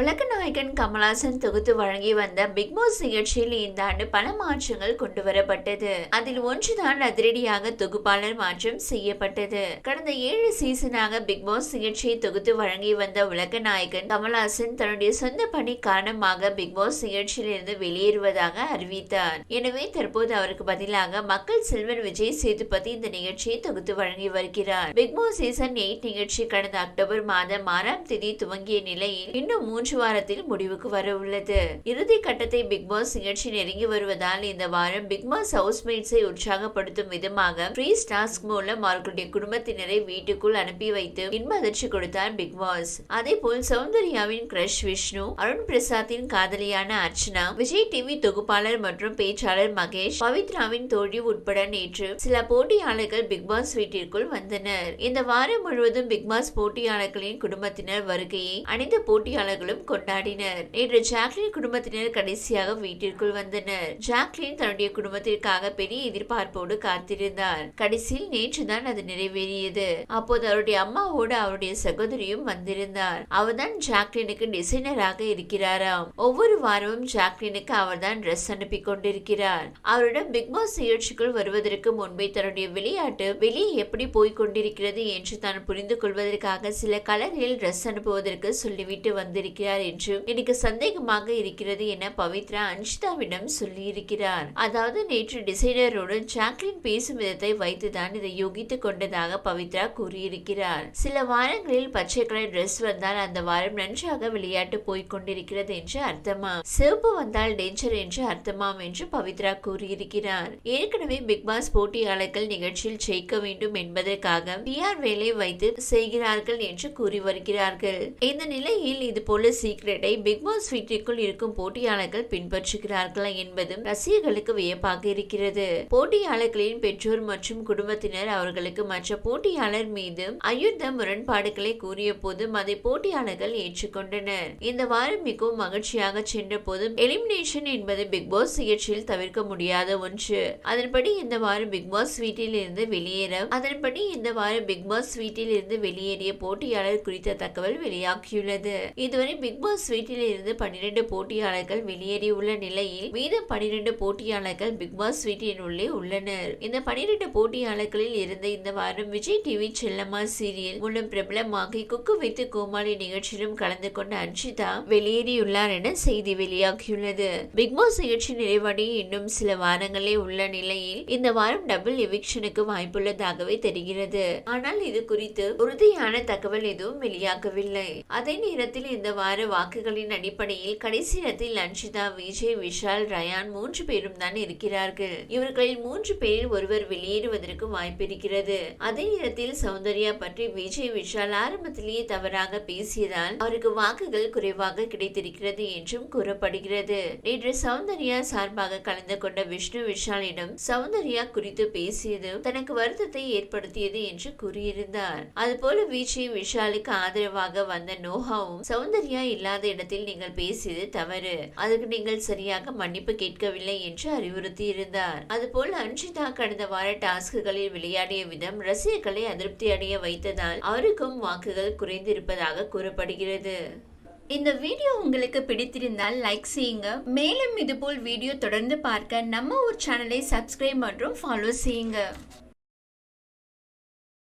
உலக நாயகன் கமலாசன் தொகுத்து வழங்கி வந்த பிக்பாஸ் நிகழ்ச்சியில் இந்த ஆண்டு பல மாற்றங்கள் கொண்டு வரப்பட்டது அதில் ஒன்றுதான் அதிரடியாக தொகுப்பாளர் மாற்றம் செய்யப்பட்டது. கடந்த ஏழு சீசனாக பிக்பாஸ் நிகழ்ச்சியை தொகுத்து வழங்கி வந்த உலக நாயகன் கமலாசன் தன்னுடைய சொந்த பணி காரணமாக பிக்பாஸ் நிகழ்ச்சியிலிருந்து வெளியேறுவதாக அறிவித்தார். எனவே தற்போது அவருக்கு பதிலாக மக்கள் செல்வன் விஜய் சேதுபதி இந்த நிகழ்ச்சியை தொகுத்து வழங்கி வருகிறார். பிக்பாஸ் சீசன் எயிட் நிகழ்ச்சி கடந்த அக்டோபர் மாதம் ஆறாம் தேதி துவங்கிய நிலையில் இன்னும் மூன்று வாரத்தில் முடிவுக்கு வர உள்ளது. இறுதி கட்டத்தை பிக் பாஸ் நிகழ்ச்சி நெருங்கி வருவதால் இந்த வாரம் பிக் பாஸ் ஹவுஸ்மேட்ஸை உற்சாகப்படுத்தும் விதமாக ஃப்ரீ டாஸ்க் மூலம் அவர்களுடைய குடும்பத்தினரை வீட்டுக்குள் அனுப்பி வைத்து இன்ப அதிர்ச்சி கொடுத்தார் பிக் பாஸ் அதே போல் சௌந்தர்யாவின் கிரஷ் விஷ்ணு அருண் பிரசாத்தின் காதலியான அர்ச்சனா விஜய் டிவி தொகுப்பாளர் மற்றும் பேச்சாளர் மகேஷ் பவித்ராவின் தோழி உட்பட நேற்று சில போட்டியாளர்கள் பிக் பாஸ் வீட்டிற்குள் வந்தனர். இந்த வாரம் முழுவதும் பிக் பாஸ் போட்டியாளர்களின் குடும்பத்தினர் வருகையை அனைத்து போட்டியாளர்களும் கொண்டாடினர். நேற்று ஜாக்லின் குடும்பத்தினர் கடைசியாக வீட்டிற்குள் வந்தனர். ஜாக்லின் தன்னுடைய குடும்பத்திற்காக பெரிய எதிர்பார்ப்போடு காத்திருந்தார். கடைசியில் நேற்றுதான் அது நிறைவேறியது. அப்போது அவருடைய அம்மாவோடு அவருடைய சகோதரியும் வந்திருந்தார். அவர்தான் ஜாக்லினுக்கு டிசைனராக இருக்கிறாராம். ஒவ்வொரு வாரமும் ஜாக்லினுக்கு அவர்தான் ட்ரெஸ் அனுப்பி கொண்டிருக்கிறார். அவரிடம் பிக்பாஸ் நிகழ்ச்சிக்குள் வருவதற்கு முன்பே தன்னுடைய விளையாட்டு வெளியே எப்படி போய்க் கொண்டிருக்கிறது என்று தான் புரிந்து கொள்வதற்காக சில கலரில் ட்ரெஸ் அனுப்புவதற்கு சொல்லிவிட்டு வந்திருக்கிறார். இருக்கிறார் என்று எனக்கு சந்தேகமாக இருக்கிறது என பவித்ரா அன்ஷிதாவிடம் சொல்லியிருக்கிறார். அதாவது நேற்று டிசைனருடன் ஜாக்லின் பேசும் விதத்தை வைத்துதான் இதை யோகித்துக் கொண்டதாக பவித்ரா கூறியிருக்கிறார். சில வாரங்களில் பச்சை கலர் டிரெஸ் வந்தால் அந்த வாரம் நன்றாக விளையாட்டு போய்க் கொண்டிருக்கிறது என்று அர்த்தமா? சிவப்பு வந்தால் டேஞ்சர் என்று அர்த்தமாம் என்று பவித்ரா கூறியிருக்கிறார். ஏற்கனவே பிக் பாஸ் போட்டியாளர்கள் நிகழ்ச்சியில் ஜெயிக்க வேண்டும் என்பதற்காக பிஆர் வேலை வைத்து செய்கிறார்கள் என்று கூறி வருகிறார்கள். இந்த நிலையில் இது போல சீக்ரெட்டை பிக் பாஸ் வீட்டிற்குள் இருக்கும் போட்டியாளர்கள் பின்பற்றுகிறார்களா என்பதும் ரசிகர்களுக்கு வியப்பாக இருக்கிறது. போட்டியாளர்களின் பெற்றோர் மற்றும் குடும்பத்தினர் அவர்களுக்கு மற்ற போட்டியாளர் மீது அயுத்த முரண்பாடுகளை கூறிய போதும் அதை போட்டியாளர்கள் ஏற்றுக்கொண்டனர். இந்த வாரம் மிகவும் மகிழ்ச்சியாக சென்ற போதும் எலிமினேஷன் என்பது பிக் பாஸ் நிகழ்ச்சியில் தவிர்க்க முடியாத ஒன்று. அதன்படி இந்த வாரம் பிக் பாஸ் வீட்டில் இருந்து வெளியேற அதன்படி இந்த வாரம் பிக் பாஸ் வீட்டில் இருந்து வெளியேறிய போட்டியாளர் குறித்த தகவல் வெளியாகியுள்ளது. இதுவரை பிக் பாஸ் வீட்டில் இருந்து பன்னிரண்டு போட்டியாளர்கள் வெளியேறியுள்ள நிலையில் மீதம் பன்னிரண்டு போட்டியாளர்கள் பிக் பாஸ் வீட்டின் உள்ளே உள்ளனர். இந்த பன்னிரண்டு போட்டியாளர்களில் இருந்த இந்த வாரம் விஜய் டிவி செல்லம்மா சீரியல் மூலம் பிரபலமாகி குக்கு வைத்து கோமாளி நிகழ்ச்சியிலும் கலந்து கொண்ட அன்ஷிதா வெளியேறியுள்ளார் என செய்தி வெளியாகியுள்ளது. பிக் பாஸ் நிகழ்ச்சி நிறைவடைய இன்னும் சில வாரங்களே உள்ள நிலையில் இந்த வாரம் டபுள் எவிக்ஷனுக்கு வாய்ப்புள்ளதாகவே தெரிகிறது. ஆனால் இது குறித்து உறுதியான தகவல் எதுவும் வெளியாகவில்லை. அதே நேரத்தில் இந்த வார வாக்குகளின் அடிப்படையில் கடைசி இடத்தில் அன்ஷிதா விஜய் விஷால் ரயான் மூன்று பேரும் தான் இருக்கிறார்கள். இவர்களில் மூன்று பேரில் ஒருவர் வெளியேறுவதற்கு வாய்ப்பிருக்கிறது. அதே நேரத்தில் சௌந்தர்யா பற்றி விஜய் விஷால் ஆரம்பத்திலேயே தவறாக பேசியதால் அவருக்கு வாக்குகள் குறைவாக கிடைத்திருக்கிறது என்றும் கூறப்படுகிறது. நேற்று சௌந்தர்யா சார்பாக கலந்து கொண்ட விஷ்ணு விஷாலிடம் சௌந்தர்யா குறித்து பேசியது தனக்கு வருத்தத்தை ஏற்படுத்தியது என்று கூறியிருந்தார். அதுபோல விஜய் விஷாலுக்கு ஆதரவாக வந்த நோஹாவும் சௌந்தர்யா இல்லாத இடத்தில் நீங்கள் பேசியது தவறு. அதுக்கு நீங்கள் சரியாக மன்னிப்பு கேட்கவில்லை என்று அறிவுறுத்தி இருந்தார் அதுபோல் அன்ஷிதா கடந்த வார டாஸ்குகளில் விளையாடிய விதம் ரசிகர்களை அதிருப்தி அடைய வைத்ததால் அவருக்கும் வாக்குகள் குறைந்திருப்பதாக கூறப்படுகிறது. இந்த வீடியோ உங்களுக்கு பிடித்திருந்தால் லைக் செய்யுங்க. மேலும் இதுபோல் வீடியோ தொடர்ந்து பார்க்க நம்ம ஒரு சேனலை சப்ஸ்கிரைப் மற்றும் ஃபாலோ செய்யுங்க.